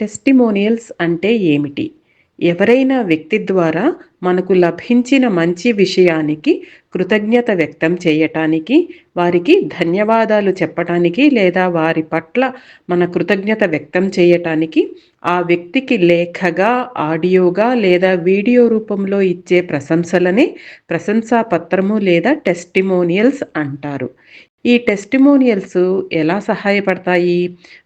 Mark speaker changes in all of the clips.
Speaker 1: Testimonials అంటే ఏమిటి? ఎవరైనా వ్యక్తి ద్వారా మనకు లభించిన మంచి విషయానికి కృతజ్ఞత వ్యక్తం చేయటానికి వారికి ధన్యవాదాలు చెప్పటానికి లేదా వారి పట్ల మన కృతజ్ఞత వ్యక్తం చేయటానికి ఆ వ్యక్తికి లేఖగా ఆడియోగా లేదా వీడియో రూపంలో ఇచ్చే ప్రశంసలనే ప్రశంసా పత్రము లేదా టెస్టిమోనియల్స్ అంటారు. ఈ టెస్టిమోనియల్స్ ఎలా సహాయపడతాయి?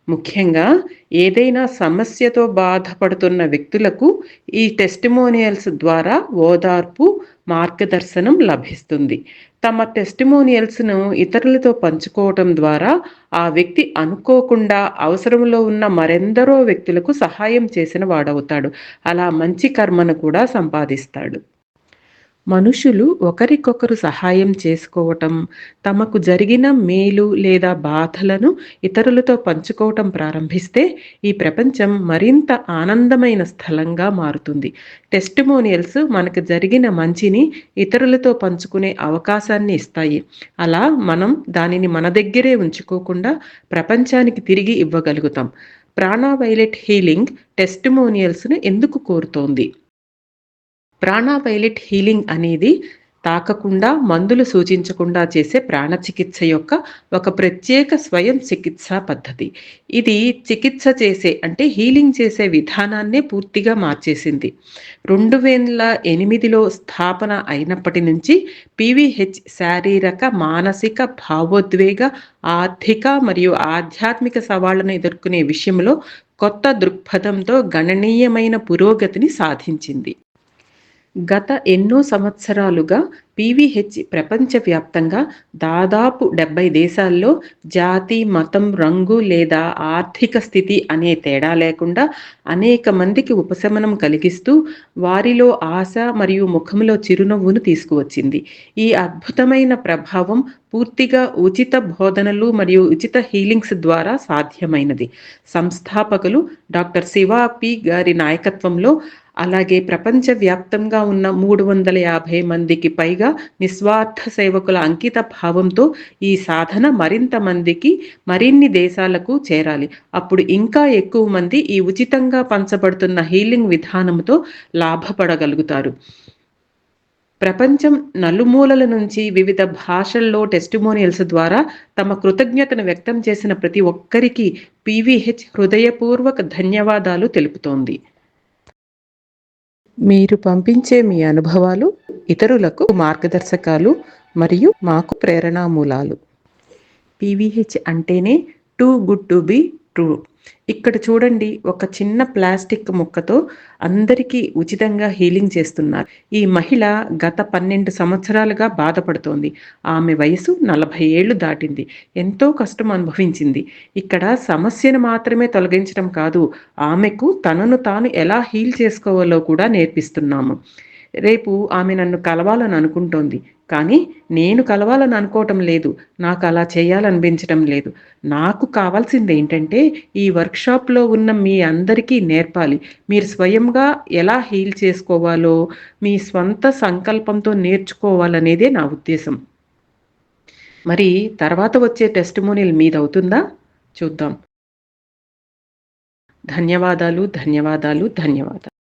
Speaker 1: ముఖ్యంగా ఏదైనా సమస్యతో బాధపడుతున్న వ్యక్తులకు ఈ టెస్టిమోనియల్స్ ద్వారా ఓదార్పు మార్గదర్శనం లభిస్తుంది. తమ టెస్టిమోనియల్స్ను ఇతరులతో పంచుకోవటం ద్వారా ఆ వ్యక్తి అనుకోకుండా అవసరంలో ఉన్న మరెందరో వ్యక్తులకు సహాయం చేసిన వాడవుతాడు. అలా మంచి కర్మను కూడా సంపాదిస్తాడు. మనుషులు ఒకరికొకరు సహాయం చేసుకోవటం తమకు జరిగిన మేలు లేదా బాధలను ఇతరులతో పంచుకోవటం ప్రారంభిస్తే ఈ ప్రపంచం మరింత ఆనందమైన స్థలంగా మారుతుంది. టెస్టిమోనియల్స్ మనకు జరిగిన మంచిని ఇతరులతో పంచుకునే అవకాశాన్ని ఇస్తాయి. అలా మనం దానిని మన దగ్గరే ఉంచుకోకుండా ప్రపంచానికి తిరిగి ఇవ్వగలుగుతాం. ప్రాణావైలెట్ హీలింగ్ టెస్టిమోనియల్స్ను ఎందుకు కోరుతోంది? ప్రాణావైలెట్ హీలింగ్ అనేది తాకకుండా మందులు సూచించకుండా చేసే ప్రాణ చికిత్స యొక్క ఒక ప్రత్యేక స్వయం చికిత్సా పద్ధతి. ఇది చికిత్స చేసే అంటే హీలింగ్ చేసే విధానాన్నే పూర్తిగా మార్చేసింది. రెండు వేల ఎనిమిదిలో స్థాపన అయినప్పటి నుంచి పీవీహెచ్ శారీరక మానసిక భావోద్వేగ ఆర్థిక మరియు ఆధ్యాత్మిక సవాళ్ళను ఎదుర్కొనే విషయంలో కొత్త దృక్పథంతో గణనీయమైన పురోగతిని సాధించింది. గత ఎన్నో సంవత్సరాలుగా పీవీహెచ్ ప్రపంచవ్యాప్తంగా దాదాపు డెబ్బై దేశాల్లో జాతి మతం రంగు లేదా ఆర్థిక స్థితి అనే తేడా లేకుండా అనేక మందికి ఉపశమనం కలిగిస్తూ వారిలో ఆశ మరియు ముఖంలో చిరునవ్వును తీసుకువచ్చింది. ఈ అద్భుతమైన ప్రభావం పూర్తిగా ఉచిత బోధనలు మరియు ఉచిత హీలింగ్స్ ద్వారా సాధ్యమైనది. సంస్థాపకులు డాక్టర్ శివా పి. గారి నాయకత్వంలో అలాగే ప్రపంచవ్యాప్తంగా ఉన్న మూడు వందల యాభై మందికి పైగా నిస్వార్థ సేవకుల అంకిత భావంతో ఈ సాధన మరింత మందికి మరిన్ని దేశాలకు చేరాలి. అప్పుడు ఇంకా ఎక్కువ మంది ఈ ఉచితంగా పంచబడుతున్న హీలింగ్ విధానంతో లాభపడగలుగుతారు. ప్రపంచం నలుమూలల నుంచి వివిధ భాషల్లో టెస్టిమోనియల్స్ ద్వారా తమ కృతజ్ఞతను వ్యక్తం చేసిన ప్రతి ఒక్కరికి పీవీహెచ్ హృదయపూర్వక ధన్యవాదాలు తెలుపుతోంది. మీరు పంపించే మీ అనుభవాలు ఇతరులకు మార్గదర్శకాలు మరియు మాకు ప్రేరణామూలాలు. పీవీహెచ్ అంటేనే too good to be true. ఇక్కడ చూడండి ఒక చిన్న ప్లాస్టిక్ ముక్కతో అందరికీ ఉచితంగా హీలింగ్ చేస్తున్నారు. ఈ మహిళ గత పన్నెండు సంవత్సరాలుగా బాధపడుతోంది. ఆమె వయసు నలభై ఏళ్ళు దాటింది. ఎంతో కష్టం అనుభవించింది. ఇక్కడ సమస్యను మాత్రమే తొలగించడం కాదు ఆమెకు తనను తాను ఎలా హీల్ చేసుకోవాలో కూడా నేర్పిస్తున్నాము. రేపు ఆమె నన్ను కలవాలని అనుకుంటోంది. కానీ నేను కలవాలని అనుకోవటం లేదు. నాకు అలా చేయాలనిపించటం లేదు. నాకు కావాల్సింది ఏంటంటే ఈ వర్క్షాప్లో ఉన్న మీ అందరికీ నేర్పాలి. మీరు స్వయంగా ఎలా హీల్ చేసుకోవాలో మీ స్వంత సంకల్పంతో నేర్చుకోవాలనేదే నా ఉద్దేశం. మరి తర్వాత వచ్చే టెస్టిమోనియల్ మీదవుతుందా చూద్దాం. ధన్యవాదాలు ధన్యవాదాలు ధన్యవాదాలు.